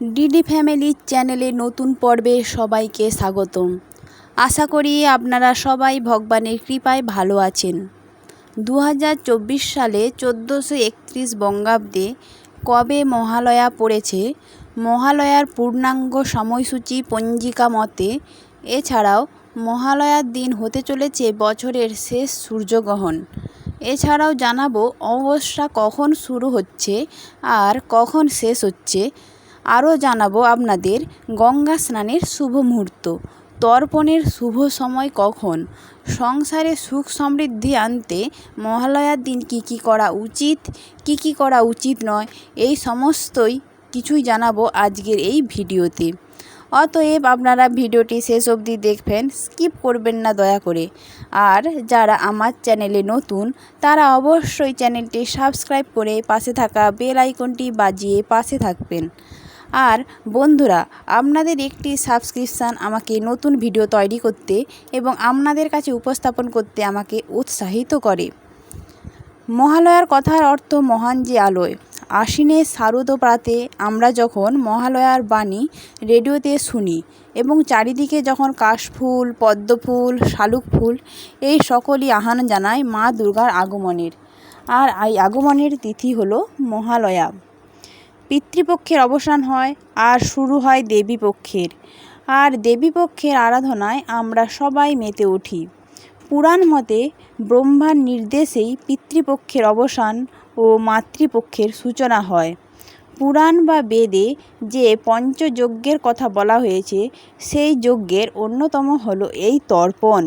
DD family চ্যানেলে নতুন পর্বে সবাইকে স্বাগতম। আশা করি আপনারা সবাই ভগবানের কৃপায় ভালো আছেন। দু হাজার চব্বিশ সালে চোদ্দোশো একত্রিশ বঙ্গাব্দে কবে মহালয়া পড়েছে, মহালয়ার পূর্ণাঙ্গ সময়সূচি পঞ্জিকা মতে এছাড়াও মহালয়ার দিন হতে চলেছে বছরের শেষ সূর্যগ্রহণ। এছাড়াও জানাব অমাবস্যা কখন শুরু হচ্ছে আর কখন শেষ হচ্ছে আরও জানাব আপনাদের গঙ্গা স্নানের শুভ মুহূর্ত। তর্পণের শুভ সময় কখন? সংসারে সুখ সমৃদ্ধি আনতে মহালয়ার দিন কী কী করা উচিত, কী কী করা উচিত নয়, এই সমস্তই কিছুই জানাব আজকের এই ভিডিওতে। অতএব আপনারা ভিডিওটি শেষ অবধি দেখবেন, স্কিপ করবেন না দয়া করে। আর যারা আমার চ্যানেলে নতুন, তারা অবশ্যই চ্যানেলটি সাবস্ক্রাইব করে পাশে থাকা বেল আইকনটি বাজিয়ে পাশে থাকবেন। আর বন্ধুরা, আপনাদের একটি সাবস্ক্রিপশান আমাকে নতুন ভিডিও তৈরি করতে এবং আপনাদের কাছে উপস্থাপন করতে আমাকে উৎসাহিত করে। মহালয়ার কথার অর্থ মহান যে আলোয়। আশ্বিনের শারদ প্রাতে আমরা যখন মহালয়ার বাণী রেডিওতে শুনি এবং চারিদিকে যখন কাশফুল, পদ্মফুল, শালুক ফুল, এই সকলই আহ্বান জানায় মা দুর্গার আগমনের। আর এই আগমনের তিথি হলো মহালয়া। পিতৃপক্ষের অবসান হয় আর শুরু হয় দেবীপক্ষের। আর দেবীপক্ষের আরাধনায় আমরা সবাই মেতে উঠি। পুরাণ মতে ব্রহ্মার নির্দেশেই পিতৃপক্ষের অবসান ও মাতৃপক্ষের সূচনা হয়। পুরাণ বা বেদে যে পঞ্চযজ্ঞের কথা বলা হয়েছে, সেই যজ্ঞের অন্যতম হলো এই তর্পণ।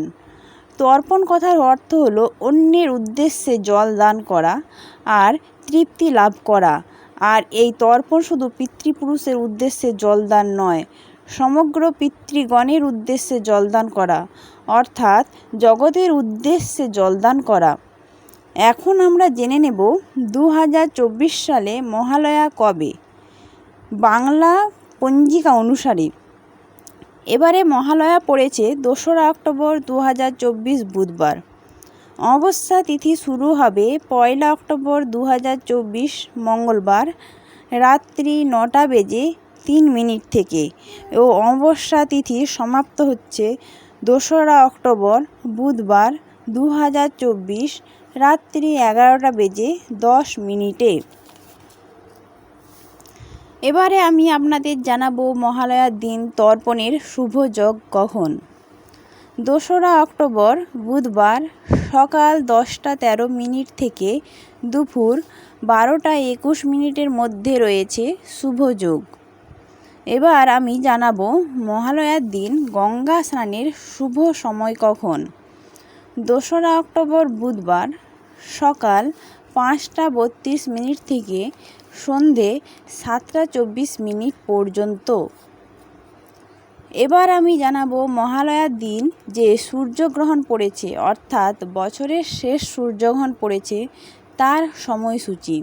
তর্পণ কথার অর্থ হলো অন্যের উদ্দেশ্যে জল দান করা আর তৃপ্তি লাভ করা। আর এই তর্পণ শুধু পিতৃপুরুষের উদ্দেশ্যে জলদান নয়, সমগ্র পিতৃগণের উদ্দেশ্যে জলদান করা, অর্থাৎ জগতের উদ্দেশ্যে জলদান করা। এখন আমরা জেনে নেব দু হাজার চব্বিশ সালে মহালয়া কবে? বাংলা পঞ্জিকা অনুসারে। এবারে মহালয়া পড়েছে দোসরা অক্টোবর দু হাজার চব্বিশ বুধবার। অমাবস্যা তিথি শুরু হবে পয়লা অক্টোবর দু হাজার চব্বিশ মঙ্গলবার রাত্রি নটা বেজে তিন মিনিট থেকে ও অমাবস্যা তিথি সমাপ্ত হচ্ছে দোসরা অক্টোবর বুধবার দু হাজার চব্বিশ রাত্রি এগারোটা বেজে দশ মিনিটে। এবারে আমি আপনাদের জানাব মহালয়ার দিন তর্পণের শুভ যোগ কখন। দোসরা অক্টোবর বুধবার সকাল দশটা তেরো মিনিট থেকে দুপুর বারোটা একুশ মিনিটের মধ্যে রয়েছে শুভ যোগ। এবার আমি জানাব মহালয়ার দিন গঙ্গা স্নানের শুভ সময় কখন? দোসরা অক্টোবর বুধবার সকাল পাঁচটা বত্রিশ মিনিট থেকে সন্ধে সাতটা চব্বিশ মিনিট পর্যন্ত। এবার আমি জানাব মহালয়ার দিন যে সূর্যগ্রহণ পড়েছে, অর্থাৎ বছরের শেষ সূর্যগ্রহণ পড়েছে তার সময়সূচি।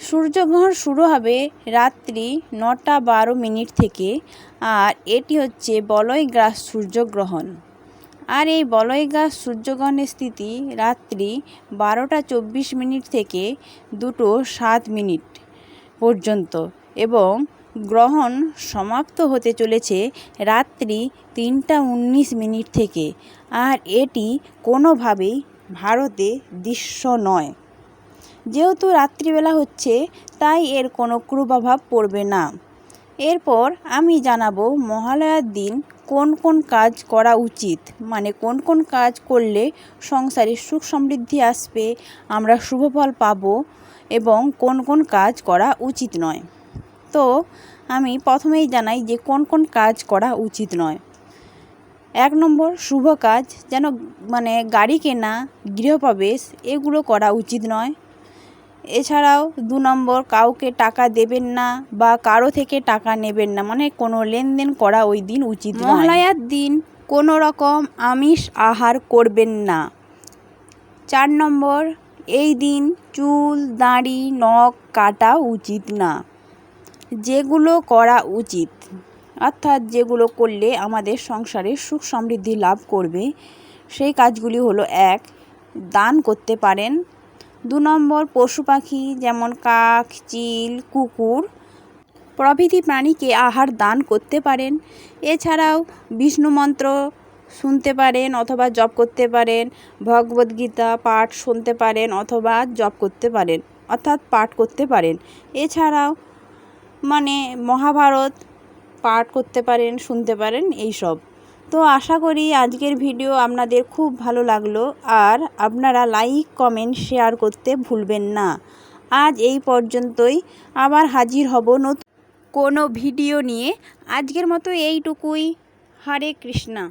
সূর্যগ্রহণ শুরু হবে রাত্রি নটা বারো মিনিট থেকে, আর এটি হচ্ছে বলয়গ্রাস সূর্যগ্রহণ। আর এই বলয়গ্রাস সূর্যগ্রহণের স্থিতি রাত্রি বারোটা চব্বিশ মিনিট থেকে দুটো সাত মিনিট পর্যন্ত এবং গ্রহণ সমাপ্ত হতে চলেছে রাত্রি তিনটা উনিশ মিনিট থেকে। আর এটি কোনোভাবেই ভারতে দৃশ্য নয়। যেহেতু রাত্রিবেলা হচ্ছে, তাই এর কোনো কুপ্রভাব পড়বে না। এরপর আমি জানাব মহালয়ার দিন কোন কোন কাজ করা উচিত। মানে কোন কোন কাজ করলে সংসারে সুখ সমৃদ্ধি আসবে, আমরা শুভ ফল পাবো এবং কোন কোন কাজ করা উচিত নয়। তো আমি প্রথমেই জানাই যে কোন কোন কাজ করা উচিত নয়। এক নম্বর, শুভ কাজ, যেন মানে গাড়ি কেনা, গৃহপ্রবেশ, এগুলো করা উচিত নয়। এছাড়াও দু নম্বর, কাউকে টাকা দেবেন না বা কারও থেকে টাকা নেবেন না মানে কোনো লেনদেন করা ওই দিন উচিত মহালয়ার দিন কোনো রকম আমিষ আহার করবেন না। চার নম্বর, এই দিন চুল, দাড়ি, নখ কাটা উচিত না। যেগুলো করা উচিত, অর্থাৎ যেগুলো করলে আমাদের সংসারে সুখ সমৃদ্ধি লাভ করবে, সেই কাজগুলি হলো এক, দান করতে পারেন। দু নম্বর, পশু পাখি যেমন কাক, চিল, কুকুর, প্রভৃতি প্রাণীকে আহার দান করতে পারেন। এছাড়াও বিষ্ণু মন্ত্র শুনতে পারেন অথবা জপ করতে পারেন ভগবদ্গীতা পাঠ শুনতে পারেন অথবা জপ করতে পারেন, অর্থাৎ পাঠ করতে পারেন। এছাড়াও মানে মহাভারত পাঠ করতে পারেন, শুনতে পারেন এই সব তো আশা করি আজকের ভিডিও আপনাদের খুব ভালো লাগল। আর আপনারা লাইক, কমেন্ট, শেয়ার করতে ভুলবেন না। আজ এই পর্যন্তই। আবার হাজির হব নতুন কোনো ভিডিও নিয়ে। আজকের মতো এইটুকুই। হরে কৃষ্ণা।